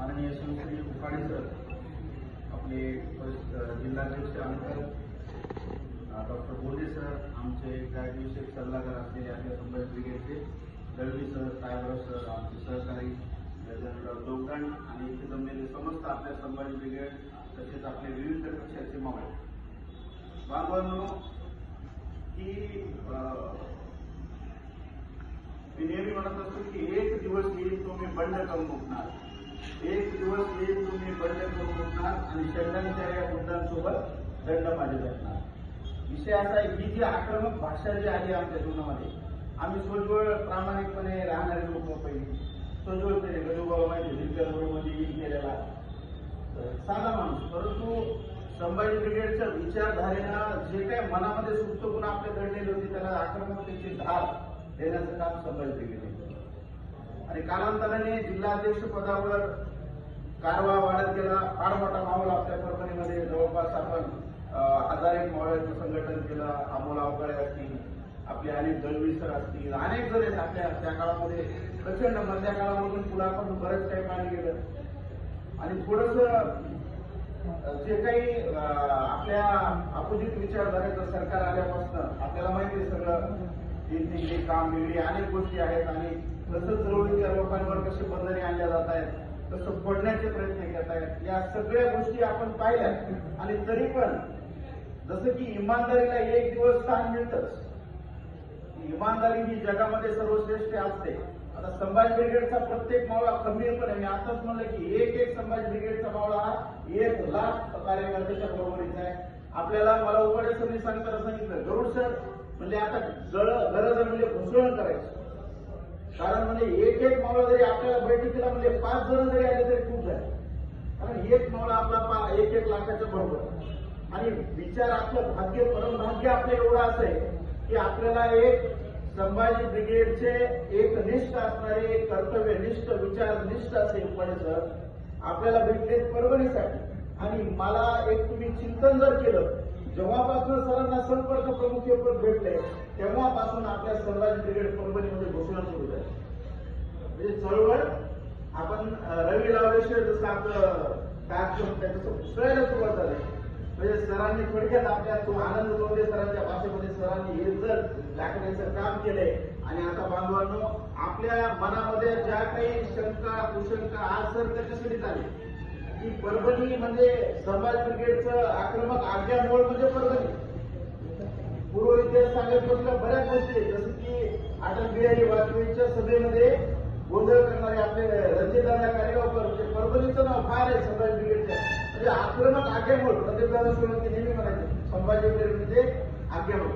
माननीय सुश्री उकाडे सर आपले जिल्हाध्यक्ष अंतर डॉक्टर बोले सर आमचे कायदेविषयक सल्लागार असलेले आपल्या संभाजी ब्रिगेडचे दळवी सर साहेबराव सर आमचे सहकारी जनरल देवकांड आणि इथे जमलेले समस्त आपल्या संभाजी ब्रिगेड तसेच आपले विविध पक्षाचे मावळे. बांधवांनो की मी नेहमी म्हणत असतो की एक दिवस येईल तो मी बंड करून उठणार. एक दिवस एक तुम्ही बंड करून उठणार आणि षडंगांच्या या मुद्द्यांसोबत दंड माझे भेटणार विषय असा आहे ही जी आक्रमक भाषा जी आली आमच्या जीवनामध्ये आम्ही सोजवळ प्रामाणिकपणे राहणारे लोक पहिली. सोजवळ तरी गजूबाबा माहिती दिग्गजमध्ये येईल केलेला तर साधा माणूस परंतु संभाजी ब्रिगेडच्या विचारधारेनं जे काही मनामध्ये सुप्त गुण आपल्या घडलेले होते त्याला आक्रमकतेची धार देण्याचं काम संभाजी ब्रिगेडने आणि कालांतराने जिल्हाध्यक्ष पदावर कारवा वाढत गेला फार मोठा माहोल आपल्या परभणीमध्ये जवळपास आपण हजार एक मावळ्याचं संघटन केलं अमोल अवकाळे असतील आपले अनेक दळवी सर असतील अनेक जण आहेत आपल्या त्या काळामध्ये. प्रचंड मधल्या काळामधून पुढापासून बरंच काही पाणी गेलं. आणि थोडस जे काही आपल्या अपोजिट विचारधारेचं सरकार आल्यापासून आपल्याला माहिती आहे सगळं. हे काम वेगळी अनेक गोष्टी आहेत आणि कसं चळवळीच्या लोकांवर कसे बंधने आणल्या जात आहेत. तसं फोडण्याचे प्रयत्न घेत आहेत या सगळ्या गोष्टी आपण पाहिल्या. आणि तरी पण जसं की इमानदारीला एक दिवस स्थान मिळतच. इमानदारी ही जगामध्ये सर्वश्रेष्ठ असते. आता संभाजी ब्रिगेडचा प्रत्येक मावळा आहे. मी आताच म्हणलं की एक एक संभाजी ब्रिगेडचा मावळा हा एक लाख कार्यकर्त्याच्या बरोबरीचा आहे. आपल्याला मला उघडे सर सांगताना सांगितलं गरुड सर म्हणजे आता गरज म्हणजे घुसळण करायचं. कारण म्हणजे एक एक मावळा जरी आपल्याला बैठकीला म्हणजे पाच जण जरी आले तरी खूप झाले. कारण एक मावळा आपला पा- एक एक लाखाच्या बरोबर. आणि विचार आपलं भाग्य परमभाग्य आपलं एवढं असं आहे की आपल्याला एक संभाजी ब्रिगेडचे एक निष्ठ असणारे कर्तव्यनिष्ठ विचारनिष्ठ असे पण सर आपल्याला भेटले परभणीसाठी आणि मला एक तुम्ही चिंतन जर केलं जेव्हापासून सरांना संपर्क प्रमुख हे पद भेटले तेव्हापासून आपल्या संभाजी ब्रिगेड कंपनीमध्ये घोषणा सुरू झाली म्हणजे चळवळ आपण रवी लावल्याशिवाय जसं आपलं कार्यक्रम त्याचं दुसऱ्याला सुरुवात झाली. म्हणजे सरांनी थोडक्यात आपल्या तो आनंद दोंडे सरांच्या भाषेमध्ये सरांनी हे जर दाखवण्याचं काम केलंय आणि आता बांधवांनो आपल्या मनामध्ये ज्या काही शंका कुशंका आज सर त्याच्यासाठी झाली. की परभणी म्हणजे समाज ब्रिगेडचं आक्रमक आज्ञा मोड म्हणजे परभणी. पूर्व इतिहास सांगत बसल्या बऱ्याच गोष्टी आहेत जसं की अटल बिहारी वाजपेयीच्या सभेमध्ये गोंधळ करणारे आपले रणजितदादा कार्यगावकर ते परभणीचं नाव फार आहे संभाजी ब्रिगेडच्या म्हणजे आक्रमक आज्ञामूळ रणजितदादा सोळंकी नेहमी म्हणायचे संभाजी ब्रिगेड म्हणजे आज्ञामूळ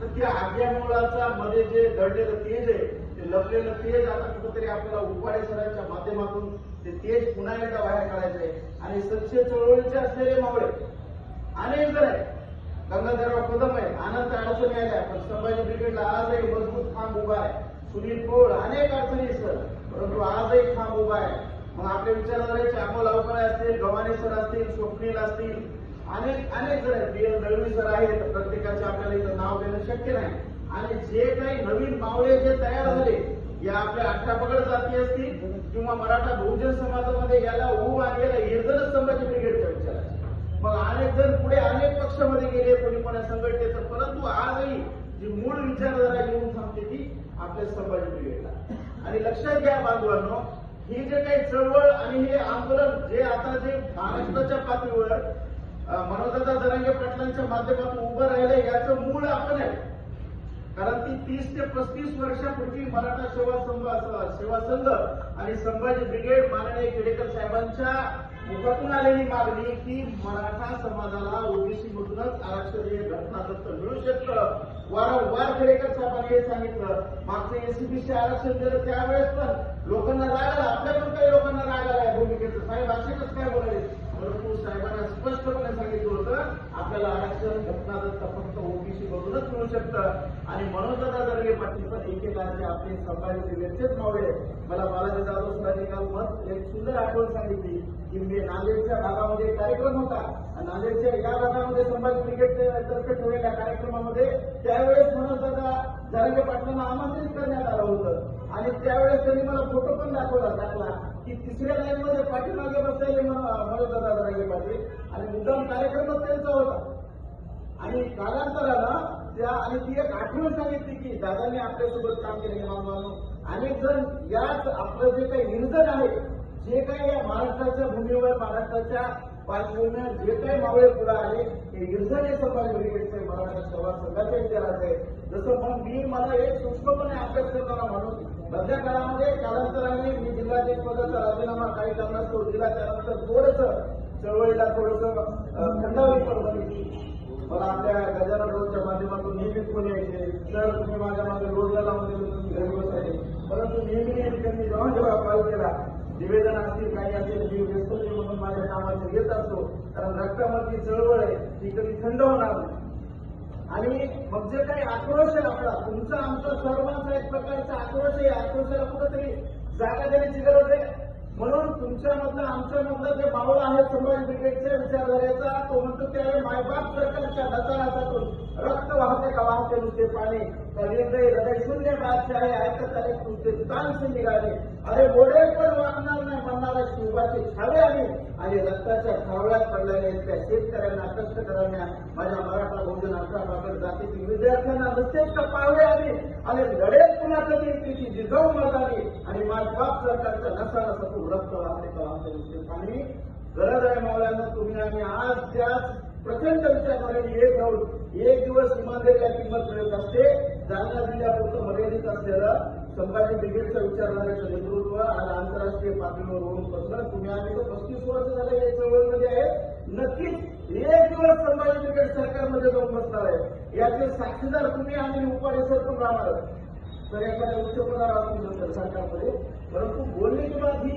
तर त्या आज्ञामूळाचा मध्ये जे दडलेलं तेज आहे ते लपलेलं तेज आता कुठंतरी आपल्याला उपाडे सरांच्या माध्यमातून ते तेज पुन्हा एकदा बाहेर काढायचंय आणि सच्चे चळवळीचे असलेले मावळे. अनेक जण आहेत. गंगाधरराव कदम आहे आनंद अडचणी आल्या पण संभाजी ब्रिगेडला आजही मजबूत खांब उभा आहे. सुनील पोळ अनेक अडचणी सर. परंतु आजही खांब उभा आहे. मग आपल्या विचारधारेचे अमोल अवकाळे असतील गव्हाणे सर असतील स्वप्नील असतील अनेक अनेक जण आहेत. बी एल दळवी सर आहेत. प्रत्येकाचे आपल्याला इथं नाव देणं शक्य नाही. आणि जे काही नवीन मावळे जे तयार झाले या आपल्या अठ्ठापगड जाती असतील किंवा मराठा बहुजन समाजामध्ये याला ऊब आणि याला येजनच संभाजी ब्रिगेडच्या विचार मग अनेक जण पुढे अनेक पक्षामध्ये गेले कोणी कोणा संघटनेचं परंतु आजही जी मूळ विचारधारा येऊन थांबते ती आपल्या संभाजी ब्रिगेडला आणि लक्षात घ्या बांधवांनो ही जे काही चळवळ आणि हे आंदोलन जे आता जे महाराष्ट्राच्या पातळीवर अं, मनोजदादा जरांगे पाटलांच्या माध्यमातून उभं राहिलं याचं मूळ आपण आहे. कारण ती तीस ते पस्तीस वर्षापूर्वी मराठा सेवा संघ सेवा संघ आणि संभाजी ब्रिगेड माननीय केडेकर साहेबांच्या मुखातून आलेली मागणी की मराठा समाजाला ओबीसी मधूनच आरक्षण हे घटनादत्त मिळू शकतं. वारंवार केडेकर साहेबांनी हे सांगितलं. मागचं एसीबीसी आरक्षण दिलं त्यावेळेस पण लोकांना राग आला. आपल्या पण काही लोकांना राग आला या भूमिकेचं. साहेब असे कसं काय बोलले परंतु साहेबांना स्पष्टपणे सांगितलं होतं आपल्याला आरक्षण घटनादत्त फक्त ओबीसी बघूनच मिळू शकतं. आणि मनोजदादा जरगे पाटील पण एकेकाचे आपले संभाजी ब्रिगेडचेच मावळे मला बालाजी जाधव सरांनी काल मत एक सुंदर आठवण सांगितली की मी नांदेडच्या भागामध्ये कार्यक्रम होता. आणि नांदेडच्या या भागामध्ये संभाजी क्रिकेट तर्फे ठेवलेल्या कार्यक्रमामध्ये त्यावेळेस मनोजदादा जरगे पाटलांना आमंत्रित करण्यात आलं होतं. त्यावेळेस त्यांनी मला फोटो पण दाखवला दाखला की तिसऱ्या लाईन मध्ये पाठीमागे बसलेले म्हणत दादा रागे पाटील आणि मुद्दाम कार्यक्रमच त्यांचा होता. आणि कालांतरानं त्या आणि ती एक आठवण सांगितली की दादांनी आपल्यासोबत काम केले मानून अनेक जण याच आपलं जे काही निर्धन आहे जे काही या महाराष्ट्राच्या भूमीवर महाराष्ट्राच्या पार्श्वभूमीवर जे काही मावळे पुढे आले ते निर्धने हे समाज ब्रिगेडचे मराठा सेवा संघाच्या विचारात आहे. जसं मग मी मला एक सूक्ष्मपणे अभ्यास करताना म्हणून मधल्या काळामध्ये कालांतराने मी जिल्हाध्यक्ष पदाचा राजीनामा काही कारणास्तव दिला त्यानंतर थोडस चळवळीला थोडस खंडावी पडली मला आपल्या गजानन रोडच्या माध्यमातून नेहमीच कोणी यायचे तर तुम्ही माझ्या मागे रोडला लावून दिलं तुम्ही घरी बसायचे परंतु नेहमी नेहमी त्यांनी जेव्हा जेव्हा कॉल केला निवेदन असतील काही असेल मी व्यस्त नाही म्हणून माझ्या कामात येत असतो कारण रक्तामधली चळवळ आहे ती कधी थंड होणार नाही. आणि मग जे काही आक्रोश आहे आपला तुमचा आमचा सर्वांचा एक प्रकारचा आक्रोश आहे. आक्रोशाला कुठंतरी जागा देण्याची गरज आहे. म्हणून तुमच्यामधलं आमच्यामधलं जे बाऊल आहे समाज ब्रिगेडच्या विचारधारेचा तो म्हणतो त्यावेळी मायबाप सरकारच्या ढसाळातून रक्त वाहते का नुसते पाणी. त्या हृदय शून्य बादशाह आहे ऐकत आले तुमचे तानसे निघाले. अरे मोडे पण वागणार नाही. म्हणणारा शिवबाचे छावे आले आणि रक्ताच्या छावळ्यात पडलेल्या त्या शेतकऱ्यांना कष्टकऱ्यांना माझ्या मराठा बहुजन अठरा बागड जातीतील विद्यार्थ्यांना नुसतेच पावले आले आणि लढेल पुन्हा कधी तिची जिजाऊ मत आली आणि माझ्या सरकारच्या नसाला सतू रक्त वाहते तर आमच्या नुसते पाणी. गरज आहे मावळ्यांना तुम्ही आणि आज त्याच प्रचंड विचारणाऱ्यांनी एक राहून एक दिवस इमानदारीला किंमत मिळत असते. जालना जिल्ह्यापुरतं मर्यादित असलेलं संभाजी ब्रिगेडचं विचारणाऱ्याचं नेतृत्व पातळीवर होऊन बसलं. तुम्ही आम्ही तर पस्तीस वर्ष झाले या चळवळीमध्ये आहे नक्कीच एक दिवस संभाजी ब्रिगेड सरकारमध्ये जाऊन बसणार आहे याचे साक्षीदार तुम्ही आणि उपाडे सर पण राहणार तर एखाद्या उच्च पदावर असू नंतर सरकारमध्ये. परंतु बोलणे किंवा ही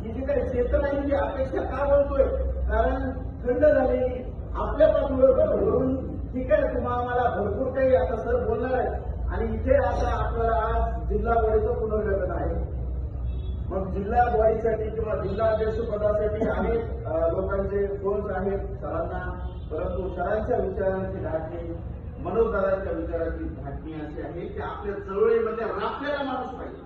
ही जी काही चेतना आहे जी अपेक्षा का बोलतोय कारण थंड झाली आपल्या पातळीवर वरून ठीक आहे तुम्हाला आम्हाला भरपूर काही आता सर बोलणार आहे आणि इथे आता आपल्याला आज जिल्हा बॉडीचं पुनर्गठन आहे. मग जिल्हा बॉडीसाठी किंवा जिल्हा अध्यक्ष पदासाठी अनेक लोकांचे फोन्स आहेत सरांना परंतु सरांच्या विचारांची धाटणी मनोदारांच्या विचारांची धाटणी अशी आहे की आपल्या चळवळीमध्ये राखलेला माणूस पाहिजे.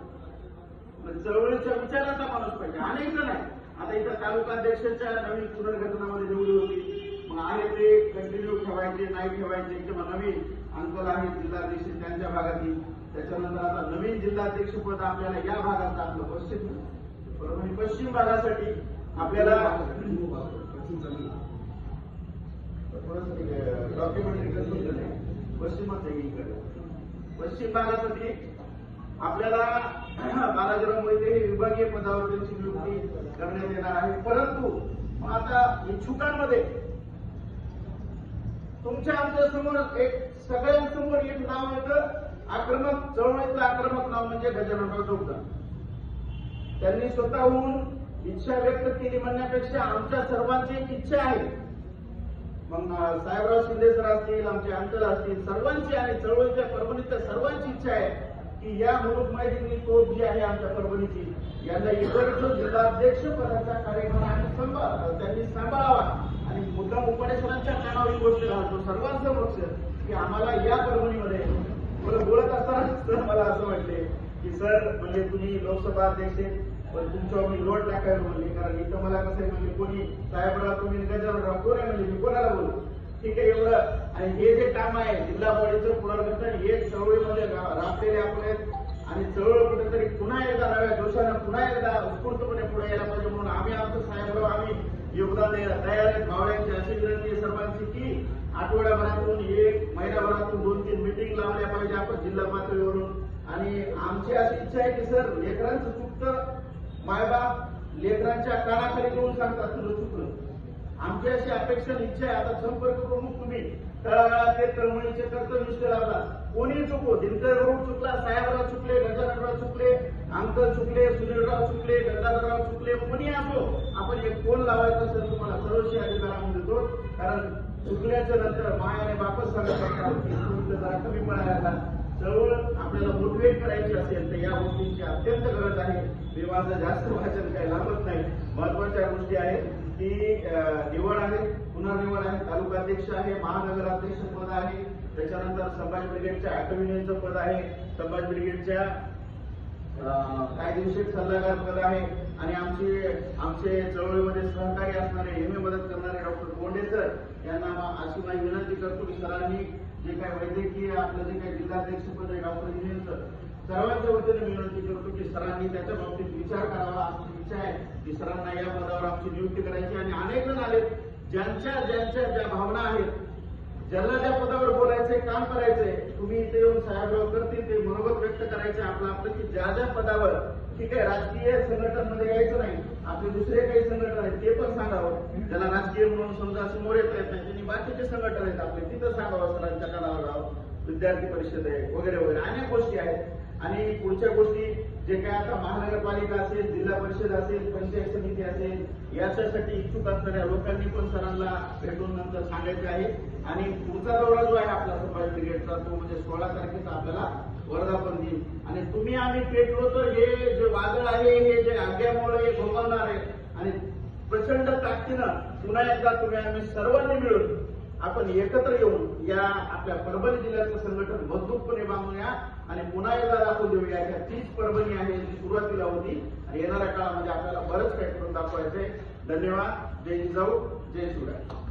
म्हणजे चळवळीच्या विचाराचा माणूस पाहिजे. अनेक जण आहे आता इथं तालुकाध्यक्षाच्या नवीन पुनर्घटनामध्ये निवडी होती. मग आहे ते कंटिन्यू ठेवायचे नाही ठेवायचे किंवा नवीन अंकल आहेत जिल्हाधीश त्यांच्या भागातील. त्याच्यानंतर आता नवीन जिल्हाध्यक्ष पद आपल्याला या भागात आपलं पश्चिम परभणी पश्चिम भागासाठी आपल्याला डॉक्युमेंटरी पश्चिम भागासाठी आपल्याला बालाजीराव मोहिते हे विभागीय पदावर त्यांची नियुक्ती करण्यात येणार आहे. परंतु आता इच्छुकांमध्ये तुमच्या आमच्यासमोर एक सगळ्यांसमोर एक आक्रमक चळवळीचं आक्रमक नाव म्हणजे गजाननराव चौकदार त्यांनी स्वतःहून इच्छा व्यक्त केली म्हणण्यापेक्षा आमच्या सर्वांची एक इच्छा आहे. मग साहेबराव शिंदे सर असतील आमचे अंकल असतील सर्वांची आणि चळवळीच्या परभणीच्या सर्वांची इच्छा आहे की या मुलुक मैदानी तोप जी आहे आमच्या परभणीची यांना इकडचं जिल्हाध्यक्ष पदाचा कार्यक्रम त्यांनी सांभाळावा. आणि मुद्दाम उपनेश्वरांच्या कानावर ही गोष्ट घालतो सर्वांचं लक्ष की आम्हाला या परभणीमध्ये मला बोलत असताना सर मला असं वाटले की सर म्हणजे तुम्ही लोकसभा अध्यक्ष पण तुमच्यावर मी लोट टाकायला म्हणले कारण इथं मला कसं आहे म्हणजे कोणी साहेबराव तुम्ही गजानराव कोण आहे म्हणजे मी कोणाला बोलू? ठीक आहे एवढं. आणि हे जे काम आहे जिल्हा बॉडीचं पुनर्गठन हे चळवळीमध्ये राबलेले आपण आहेत. आणि चळवळ कुठेतरी पुन्हा एकदा नव्या जोशानं पुन्हा एकदा उत्स्फूर्तपणे पुढे यायला पाहिजे म्हणून आम्ही आमचं साहेबराव आम्ही योगदान द्यायला तयार आहेत भावड्यांची अशी विनंती सर्वांची की आठवड्याभरातून एक महिन्याभरातून दोन तीन मिटिंग लावल्या पाहिजे आपण जिल्हा पातळीवरून. आणि आमची अशी इच्छा आहे की सर लेकरांचं चुकतं. मायबाप लेकरांच्या कानाखाली घेऊन सांगतात तुझं चुकलं. आमची अशी अपेक्षा इच्छा आहे. आता संपर्क प्रमुख तुम्ही तळागाळातले तळमळीचे कर्तव्य लावला. कोणी चुको दिनकर गरुड चुकला साहेबराव चुकले गजाननराव चुकले अंकल चुकले सुनीलराव चुकले गंगाधरराव चुकले कोणी असो आपण एक फोन लावायचा सर तुम्हाला सर्वशी अधिकार देतो कारण चुकल्याच्या नंतर मायाने वापस सांगत असतात जरा कमी पडायला चळवळ आपल्याला मोटिवेट करायची असेल तर या गोष्टींची अत्यंत गरज आहे. मी माझं जास्त वाचन काही लांबत नाही. महत्त्वाच्या गोष्टी आहेत की निवड आहे पुनर्निवड आहे तालुकाध्यक्ष आहे महानगराध्यक्ष पद आहे. त्याच्यानंतर संभाजी ब्रिगेडच्या अॅटॉमिनियनचं पद आहे. संभाजी ब्रिगेडच्या कायदेशीर सल्लागार पद आहे आणि आमचे आमचे चळवळीमध्ये सहकारी असणारे नेहमी मदत करणारे डॉक्टर कोंडे सर यांना अशी माझी विनंती करतो की सरांनी जे काही वैद्यकीय आपलं जे काही जिल्हाध्यक्ष पद आहे डॉक्टर इंजिनियर सर सर्वांच्या वतीने विनंती करतो की सरांनी त्याच्या बाबतीत विचार करावा. आमची इच्छा आहे की सरांना या पदावर आमची नियुक्ती करायची. आणि अनेक जण आले ज्यांच्या ज्यांच्या ज्या भावना आहेत ज्यांना ज्या पदावर बोलायचंय काम करायचंय तुम्ही इथे येऊन साहेबराव करतील ते मनोगत व्यक्त करायचे आपलं आपलं की ज्या ज्या पदावर ठीक आहे राजकीय संघटनांमध्ये यायचं नाही आपले दुसरे काही संघटन आहेत ते पण सांगावं. ज्याला राजकीय म्हणून समजा समोर येता येत नाही त्यांनी बाकीचे संघटन आहेत आपले तिथं सांगावं सरांच्या कानावर राहावं विद्यार्थी परिषद आहे वगैरे वगैरे अनेक गोष्टी आहेत. आणि पुढच्या गोष्टी जे काय आता महानगरपालिका असेल जिल्हा परिषद असेल पंचायत समिती असेल याच्यासाठी इच्छुक असणाऱ्या लोकांनी पण सरांना भेटून नंतर सांगायचे आहे. आणि पुढचा दौरा जो आहे आपला सफाई ब्रिगेडचा तो म्हणजे सोळा तारखेचा आपल्याला वर्धापन दिन. आणि तुम्ही आम्ही पेटलो तर हे जे वादळ आहे हे जे आग्यामुळे हे घोगवणार आहे. आणि प्रचंड ताकदीनं पुन्हा एकदा तुम्ही आम्ही सर्वांनी मिळून आपण एकत्र येऊन या आपल्या परभणी जिल्ह्याचं संघटन मजबूतपणे बांधूया आणि पुन्हा एकदा दाखवून देऊया की तीच परभणी आहे जी सुरुवातीला होती आणि येणाऱ्या काळामध्ये आपल्याला बरंच काही करून दाखवायचंय. धन्यवाद. जय जाऊ जय शिवराय.